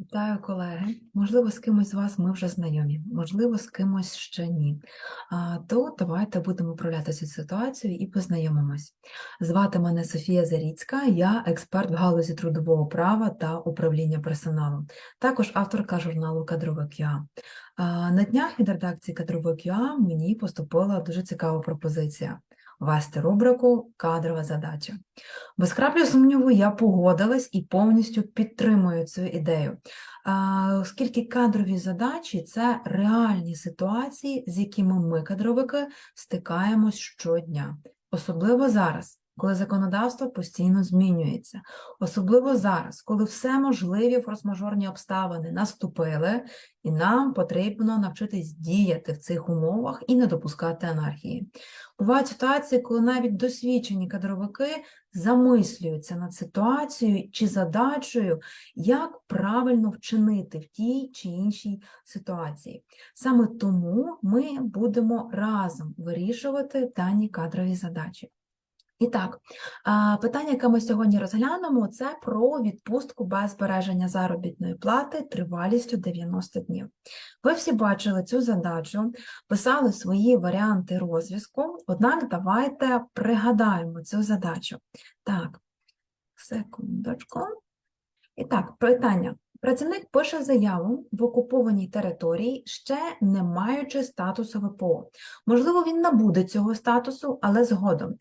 Вітаю, колеги. Можливо, з кимось з вас ми вже знайомі, можливо, з кимось ще ні. То давайте будемо управляти цю ситуацію і познайомимось. Звати мене Софія Заріцька, я експерт в галузі трудового права та управління персоналом, також авторка журналу Кадрове QA. На днях від редакції Кадрове QA мені поступила дуже цікава пропозиція вести рубрику Кадрова задача. Без краплі сумніву, я погодилась і повністю підтримую цю ідею, оскільки кадрові задачі це реальні ситуації, з якими ми, кадровики, стикаємось щодня, особливо зараз. Коли законодавство постійно змінюється, особливо зараз, коли все можливі форс-мажорні обставини наступили, і нам потрібно навчитись діяти в цих умовах і не допускати анархії. Бувають ситуації, коли навіть досвідчені кадровики замислюються над ситуацією чи задачею, як правильно вчинити в тій чи іншій ситуації. Саме тому ми будемо разом вирішувати дані кадрові задачі. І так, питання, яке ми сьогодні розглянемо, це про відпустку без збереження заробітної плати тривалістю 90 днів. Ви всі бачили цю задачу, писали свої варіанти розв'язку, однак давайте пригадаємо цю задачу. Так, секундочку. І так, питання. Працівник пише заяву в окупованій території, ще не маючи статусу ВПО. Можливо, він набуде цього статусу, але згодом.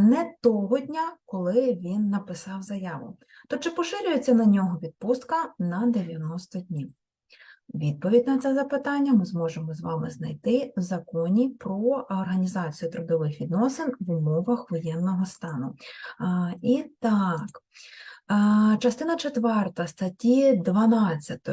Не того дня, коли він написав заяву. То чи поширюється на нього відпустка на 90 днів? Відповідь на це запитання ми зможемо з вами знайти в законі про організацію трудових відносин в умовах воєнного стану. І так. Частина 4 статті 12.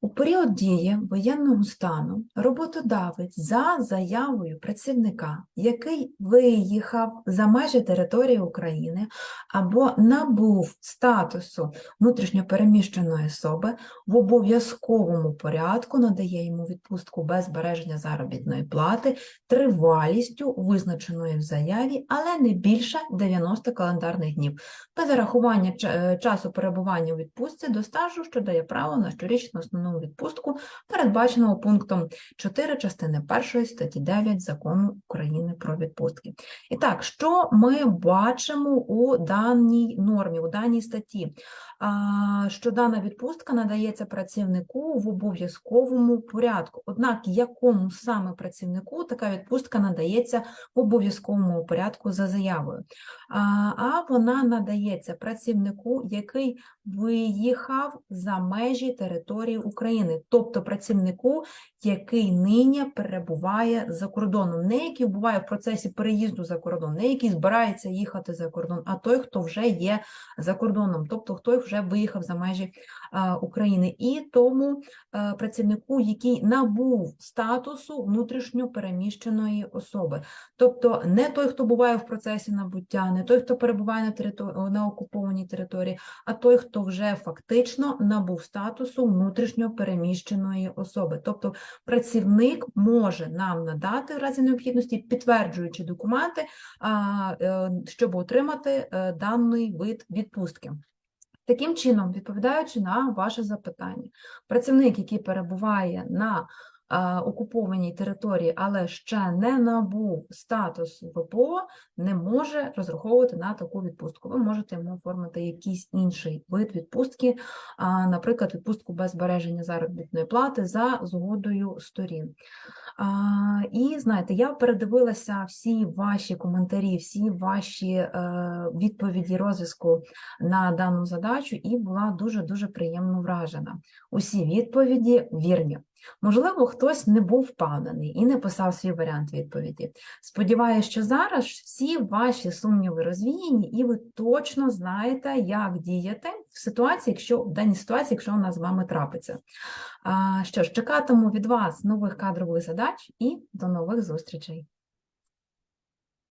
У період дії воєнного стану роботодавець за заявою працівника, який виїхав за межі території України або набув статусу внутрішньопереміщеної особи, в обов'язковому порядку надає йому відпустку без збереження заробітної плати тривалістю, визначеної в заяві, але не більше 90 календарних днів, без зарахування часу перебування у відпустці до стажу, що дає право на щорічну основну відпустку, передбаченого пунктом 4 частини 1 статті 9 Закону України про відпустки. І так, що ми бачимо у даній нормі, у даній статті? Що дана відпустка надається працівнику в обов'язковому порядку. Однак, якому саме працівнику така відпустка надається в обов'язковому порядку за заявою? А вона надається працівнику, який виїхав за межі території України, тобто працівнику, який нині перебуває за кордоном, не який буває в процесі переїзду за кордон, не який збирається їхати за кордон, а той, хто вже є за кордоном, тобто хто вже виїхав за межі а, України, і тому а, працівнику, який набув статусу внутрішньо переміщеної особи, тобто не той, хто буває в процесі набуття, не той, хто перебуває на території на окупованій території, а той, хто вже фактично набув статусу внутрішньо переміщеної особи. Тобто працівник може нам надати в разі необхідності підтверджуючі документи, е, щоб отримати е, даний вид відпустки. Таким чином, відповідаючи на ваше запитання, працівник, який перебуває на окупованій території, але ще не набув статусу ВПО, не може розраховувати на таку відпустку. Ви можете йому оформити якийсь інший вид відпустки, наприклад, відпустку без збереження заробітної плати за згодою сторін. І знаєте, я передивилася всі ваші коментарі, всі ваші е, відповіді розв'язку на дану задачу і була дуже-дуже приємно вражена. Усі відповіді вірні. Можливо, хтось не був впевнений і не писав свій варіант відповіді. Сподіваюся, що зараз всі ваші сумніви розвіяні, і ви точно знаєте, як діяти в ситуації, якщо в даній ситуації, якщо вона з вами трапиться. А, Що ж, чекатиму від вас нових кадрових задач і до нових зустрічей.